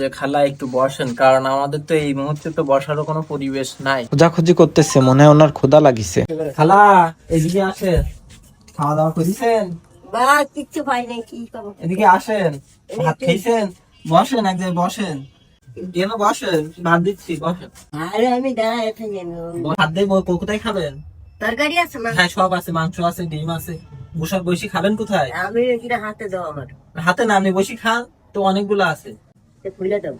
যে খালা একটু বসেন কারণ আমাদের তো এই মুহূর্তে তো বসারও কোনো পরিবেশ নাই। খোঁজাখুঁজি করতেছে মনে হয় ওনার ক্ষুধা লাগিছে। খালা এদিকে আসেন। খাওয়া দাওয়া করেছেন? বা কিচ্ছু পাই নাই কি করব? এদিকে আসেন। ভাত খেয়েছেন বসেন এক জায়গায় বসেন। কেন বসেন? ভাত দিচ্ছি বসেন। আরে আমি দাঁড়ায় থেকে ভাত দিয়ে কোথায় খাবেন? তরকারি আছে না হ্যাঁ সব আছে মাংস আছে ডিম আছে। বসার বসে খাবেন কোথায়? আমি হাতে দাও আমার। হাতে না আপনি বসে খান তো অনেকগুলো আছে। খুলে দাও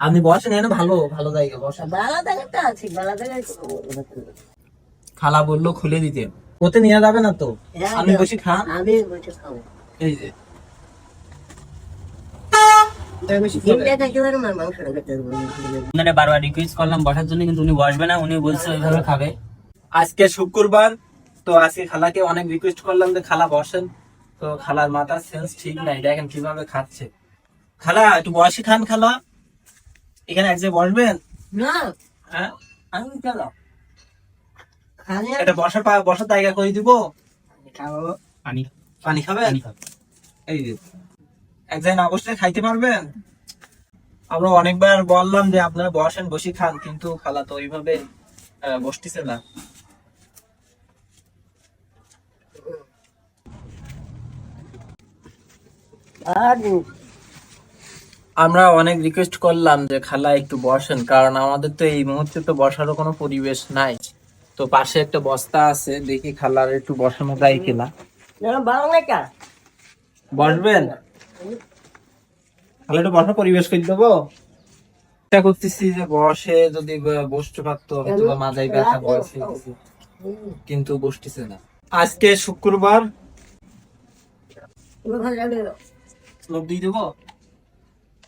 আপনি বসেন এনে ভালো ভালো জায়গা বসেন। বালা জায়গাটা আছে জায়গায় খালা বলল খুলে দিতে। ওতে নিয়ে যাবে না তো? হ্যাঁ, দাও। বসে খান। আমি বসে খাব। এই যে। বারবার রিকোয়েস্ট করলাম বসার জন্য কিন্তু উনি বসবে না উনি বলছে ওইভাবে খাবে। আজকে শুক্রবার তো আজকে খালাকে অনেক রিকোয়েস্ট করলাম যে খালা বসেন। তো খালার মাথার সেন্স ঠিক নাই দেখেন কীভাবে খাচ্ছে। খালা একটু বসে খান খালা। এখানে এক জায়গায় বসবেন? না। হ্যাঁ? আমি চলো এটা বসার পা- বসার জায়গা করে দিব। পানি। পানি খাবেন। এই যে এক জায়গায় না বসলে খাইতে পারবেন? আমরা অনেকবার বললাম যে আপনারা বসেন বসে খান কিন্তু খালা তো ওইভাবে আহ, বসতেছে না। আর আমরা অনেক রিকোয়েস্ট করলাম যে খালা একটু বসেন। কারণ আমাদের তো এই মুহূর্তে তো বসারও কোনো পরিবেশ নাই। তো পাশে একটা বস্তা আছে দেখি খালার একটু বসানো যায় কিনা। বসবেন? খালা একটু বসার পরিবেশ করে দেবো। চেষ্টা করতেছি যে বসে যদি বসতে পারতো হয়তো বা মাজায় ব্যথা বসে কিন্তু বসতেছে না। আজকে শুক্রবার। দিয়ে দেবো?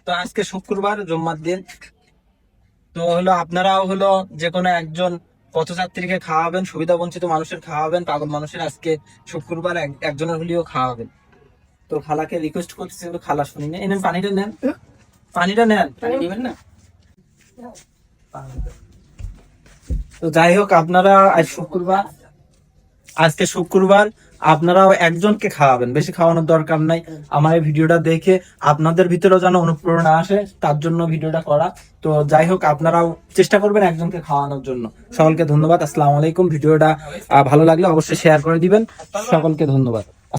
তো আজকে শুক্রবার জুম্মার দিন। তো হলো আপনারাও হলো যে কোনো একজন পথযাত্রীকে খাওয়াবেন সুবিধা বঞ্চিত মানুষের খাওয়াবেন পাগল মানুষের আজকে শুক্রবার একজনের হলেও খাওয়াবেন। তো খালাকে রিকোয়েস্ট করতেছি কিন্তু খালা শুনি না। এনেন পানিটা নেন। পানিটা নেন। পানি নেবেন না? তো যাই হোক আপনারা আজ শুক্রবার আজকে শুক্রবার আপনারাও একজনকে খাওয়াবেন। বেশি খাওয়ানোর দরকার নাই। আমার এই ভিডিওটা দেখে আপনাদের ভিতরেও যেন অনুপ্রেরণা আসে, তার জন্য ভিডিওটা করা। তো যাই হোক, আপনারাও চেষ্টা করবেন একজনকে খাওয়ানোর জন্য। সকলকে ধন্যবাদ। আসসালামু আলাইকুম। ভিডিওটা ভালো লাগলে অবশ্যই শেয়ার করে দিবেন। সকলকে ধন্যবাদ।